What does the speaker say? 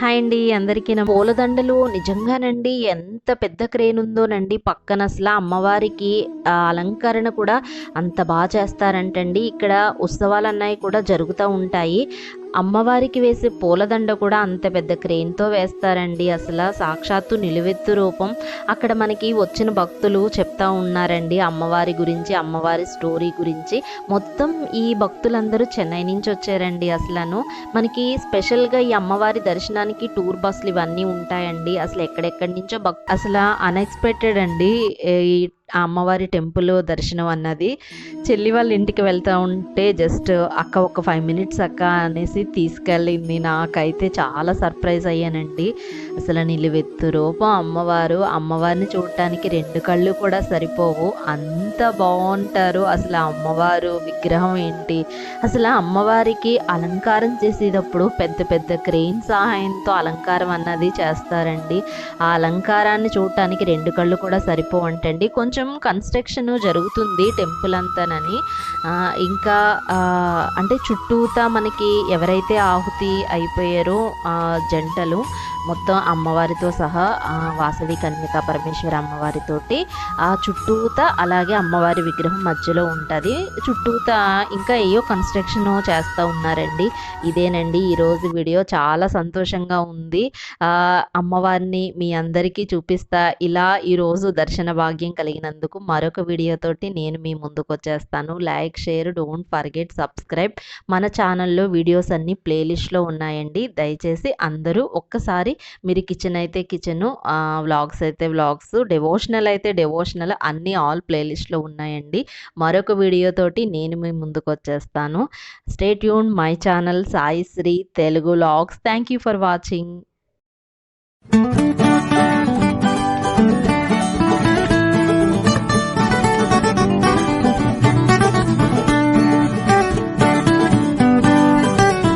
Hi అండి అందరికీ నా పూలదండలు నిజంగానండి ఎంత పెద్ద క్రేన్ ఉందోనండి పక్కన అసలు అమ్మవారికి అలంకరణ కూడా అంత బాగా చేస్తారంటండి. ఇక్కడ ఉత్సవాలు అన్నవి కూడా జరుగుతూ ఉంటాయి. అమ్మవారికి వేసే పూలదండ కూడా అంత పెద్ద క్రేన్తో వేస్తారండి. అసలు సాక్షాత్తు నిలువెత్తు రూపం. అక్కడ మనకి వచ్చిన భక్తులు చెప్తా ఉన్నారండి. అమ్మవారి గురించి అమ్మవారి స్టోరీ గురించి. మొత్తం ఈ భక్తులందరూ చెన్నై నుంచి వచ్చారండి అసలను. మనకి స్పెషల్గా ఈ అమ్మవారి దర్శనానికి టూర్ బస్సులు ఇవన్నీ ఉంటాయండి. అసలు ఎక్కడెక్కడి నుంచో భక్ అసలు అన్ఎక్స్పెక్టెడ్ అండి. ఈ ఆ అమ్మవారి టెంపుల్ దర్శనం అన్నది. చెల్లి వాళ్ళ ఇంటికి వెళ్తూ ఉంటే జస్ట్ అక్క ఒక ఫైవ్ మినిట్స్ అక్క అనేసి తీసుకెళ్ళింది. నాకైతే చాలా సర్ప్రైజ్ అయ్యానండి. అసలు నిలువెత్తు రూపం అమ్మవారు. అమ్మవారిని చూడటానికి రెండు కళ్ళు కూడా సరిపోవు. అంత బాగుంటారు అసలు అమ్మవారు విగ్రహం ఏంటి? అసలు అమ్మవారికి అలంకారం చేసేటప్పుడు పెద్ద పెద్ద క్రెయిన్ సహాయంతో అలంకారం అన్నది చేస్తారండి. ఆ అలంకారాన్ని చూడటానికి రెండు కళ్ళు కూడా సరిపోవంటండి. కొంచెం కొంచెం కన్స్ట్రక్షన్ జరుగుతుంది టెంపుల్ అంతానని. ఇంకా అంటే చుట్టూతా మనకి ఎవరైతే ఆహుతి అయిపోయారో జంటలు మొత్తం అమ్మవారితో సహా వాసవి కన్యక పరమేశ్వర అమ్మవారితోటి ఆ చుట్టూతా అలాగే అమ్మవారి విగ్రహం మధ్యలో ఉంటుంది. చుట్టూతా ఇంకా ఏయో కన్స్ట్రక్షన్ చేస్తూ ఉన్నారండి. ఇదేనండి ఈరోజు వీడియో చాలా సంతోషంగా ఉంది. అమ్మవారిని మీ అందరికీ చూపిస్తా. ఇలా ఈరోజు దర్శన భాగ్యం కలిగిన కలిగినందుకు మరొక వీడియోతోటి నేను మీ ముందుకు వచ్చేస్తాను like share don't forget subscribe మన ఛానల్లో వీడియోస్ అన్నీ ప్లేలిస్ట్లో ఉన్నాయండి. దయచేసి అందరూ ఒక్కసారి మీరు కిచెన్ అయితే కిచెన్ వ్లాగ్స్ అయితే వ్లాగ్స్ డెవోషనల్ అయితే డెవోషనల్ అన్నీ ఆల్ ప్లేలిస్ట్లో ఉన్నాయండి. మరొక వీడియోతోటి నేను మీ ముందుకు వచ్చేస్తాను stay Yoon my channel Sai Sri Telugu vlogs thank you for watching